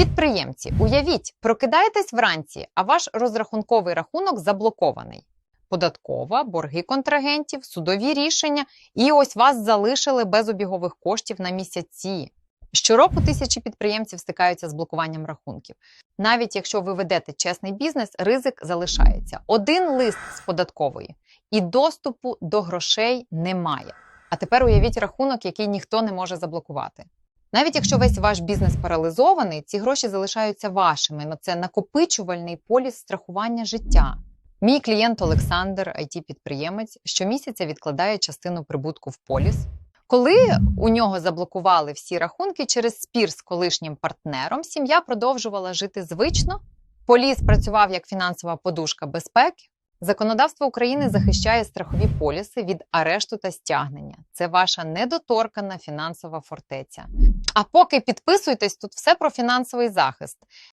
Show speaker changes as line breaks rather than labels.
Підприємці, уявіть, прокидаєтесь вранці, а ваш розрахунковий рахунок заблокований. Податкова, борги контрагентів, судові рішення, і ось вас залишили без обігових коштів на місяці. Щороку тисячі підприємців стикаються з блокуванням рахунків. Навіть якщо ви ведете чесний бізнес, ризик залишається. Один лист з податкової і доступу до грошей немає. А тепер уявіть рахунок, який ніхто не може заблокувати. Навіть якщо весь ваш бізнес паралізований, ці гроші залишаються вашими. Ну, це накопичувальний поліс страхування життя. Мій клієнт Олександр, it підприємець щомісяця відкладає частину прибутку в поліс. Коли у нього заблокували всі рахунки через спір з колишнім партнером, сім'я продовжувала жити звично. Поліс працював як фінансова подушка безпеки. Законодавство України захищає страхові поліси від арешту та стягнення. Це ваша недоторкана фінансова фортеця. А поки підписуйтесь, тут все про фінансовий захист.